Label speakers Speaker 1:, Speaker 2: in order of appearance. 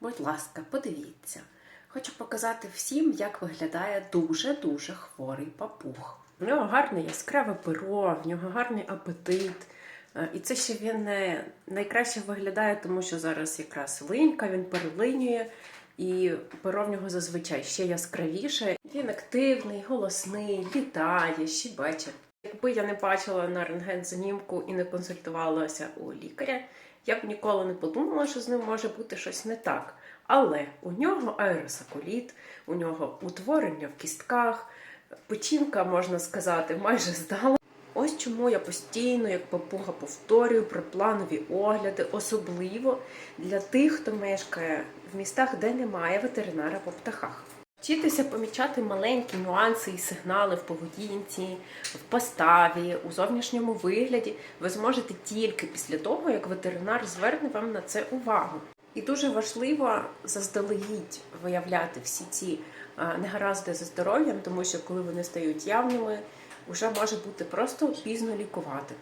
Speaker 1: Будь ласка, подивіться. Хочу показати всім, як виглядає дуже-дуже хворий папуг. В нього гарне яскраве перо, в нього гарний апетит. Е, І це ще він не найкраще виглядає, тому що зараз якраз линька, він перелинює, і перо в нього зазвичай ще яскравіше. Він активний, голосний, літає, щебече. Якби я не бачила на рентген знімку і не консультувалася у лікаря, я б ніколи не подумала, що з ним може бути щось не так. Але у нього аеросакуліт, у нього утворення в кістках, печінка, можна сказати, майже здала. Ось чому я постійно, як папуга, повторюю про планові огляди, особливо для тих, хто мешкає в містах, де немає ветеринара по птахах. Вчитися помічати маленькі нюанси і сигнали в поведінці, в поставі, у зовнішньому вигляді ви зможете тільки після того, як ветеринар зверне вам на це увагу. І дуже важливо заздалегідь виявляти всі ці негаразди за здоров'ям, тому що коли вони стають явними, вже може бути просто пізно лікувати.